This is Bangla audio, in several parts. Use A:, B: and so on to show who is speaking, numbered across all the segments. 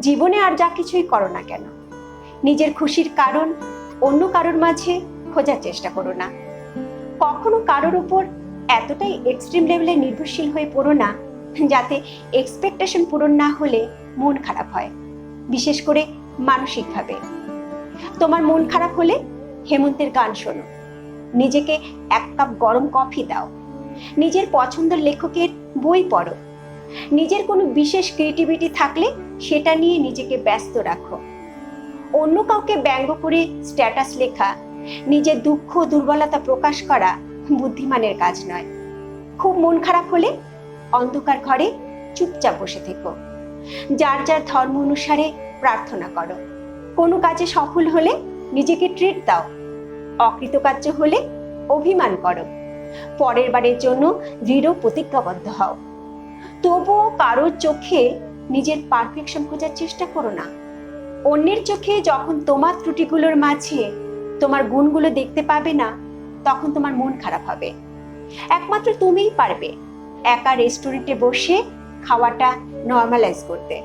A: জীবনে আর যা কিছুই করো না কেন? নিজের খুশির কারণ অন্য কারোর মাঝে খোঁজার চেষ্টা করো না। কখনো কারোর উপর এতটাই এক্সট্রিম লেভেলে নির্ভরশীল হয়ে পড়ো না, যাতে এক্সপেকটেশন পূরণ না হলে মন খারাপ হয়, বিশেষ করে মানসিকভাবে। তোমার মন খারাপ হলে হেমন্তের গান শোনো। নিজেকে এক কাপ গরম কফি দাও। নিজের পছন্দের লেখকের বই পড়ো। নিজের কোনো বিশেষ ক্রিয়েটিভিটি থাকলে সেটা নিয়ে নিজেকে ব্যস্ত রাখো। অন্য কাউকে ব্যঙ্গ করে স্ট্যাটাস লেখা, নিজের দুঃখ, দুর্বলতা প্রকাশ করা বুদ্ধিমানের কাজ নয়। খুব মন খারাপ হলে অন্ধকার ঘরে চুপচাপ বসে থেকো। যার যার ধর্ম অনুসারে প্রার্থনা করো। কোনো কাজে সফল হলে নিজেকে ট্রিট দাও। অকৃতকার্য হলে অভিমান করো। পরের বারের জন্য দৃঢ় প্রতিজ্ঞাবদ্ধ হও। তবুও কারোর চোখে নিজের পারফেকশন খোঁজার চেষ্টা করো না। অন্যের চোখে যখন তোমার ত্রুটিগুলোর মাঝে তোমার গুণগুলো দেখতে পাবে না, তখন তোমার মন খারাপ হবে। একমাত্র তুমিই পারবে একা রেস্টুরেন্টে বসে খাওয়াটা নর্মালাইজ করতে।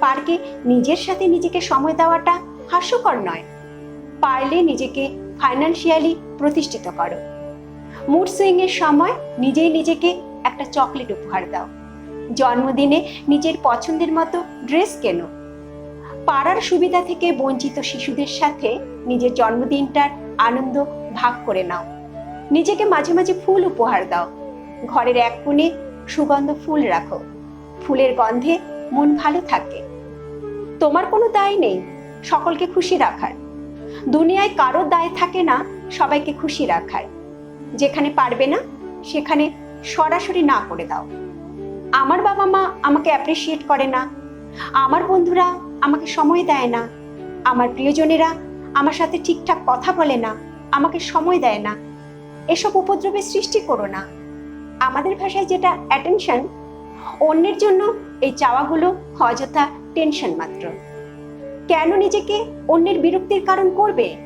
A: পার্কে নিজের সাথে নিজেকে সময় দেওয়াটা হাস্যকর নয়। পারলে নিজেকে ফাইন্যান্সিয়ালি প্রতিষ্ঠিত করো। মুড সুইং এর সময় নিজেই নিজেকে একটা চকলেট উপহার দাও। জন্মদিনে নিজের পছন্দের মতো ড্রেস কেনো। পাড়ার সুবিধা থেকে বঞ্চিত শিশুদের সাথে নিজের জন্মদিনটার আনন্দ ভাগ করে নাও। নিজেকে মাঝে মাঝে ফুল উপহার দাও। ঘরের এক কোণে সুগন্ধ ফুল রাখো। ফুলের গন্ধে মন ভালো থাকে। তোমার কোনো দায় নেই, সকলকে খুশি রাখার। দুনিয়ায় কারও দায় থাকে না, সবাইকে খুশি রাখার। যেখানে পারবে না, সেখানে সরাসরি না করে দাও। আমার বাবা মা আমাকে অ্যাপ্রিসিয়েট করে না। আমার বন্ধুরা আমাকে সময় দেয় না। আমার প্রিয়জনেরা আমার সাথে ঠিকঠাক কথা বলে না, আমাকে সময় দেয় না। এসব উপদ্রবের সৃষ্টি করো না। আমাদের ভাষায় যেটা অ্যাটেনশন অন্যের জন্য এই চাওয়াগুলো অযথা টেনশন মাত্র। কেন নিজেকে অন্যের বিরক্তির কারণ করবে?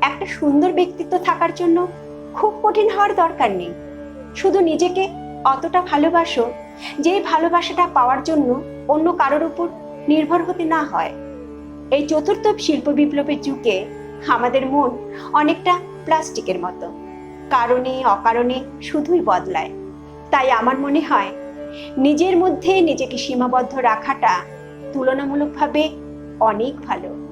A: একটা সুন্দর ব্যক্তিত্ব থাকার জন্য খুব কঠিন হওয়ার দরকার নেই। শুধু নিজেকে অতটা ভালোবাসো যে ভালোবাসাটা পাওয়ার জন্য অন্য কারোর উপর নির্ভর হতে না হয়। এই চতুর্থ শিল্প বিপ্লবের যুগে আমাদের মন অনেকটা প্লাস্টিকের মতো। কারণে, অকারণে শুধুই বদলায়। তাই আমার মনে হয়, নিজের মধ্যে নিজেকে সীমাবদ্ধ রাখাটা তুলনামূলকভাবে অনেক ভালো।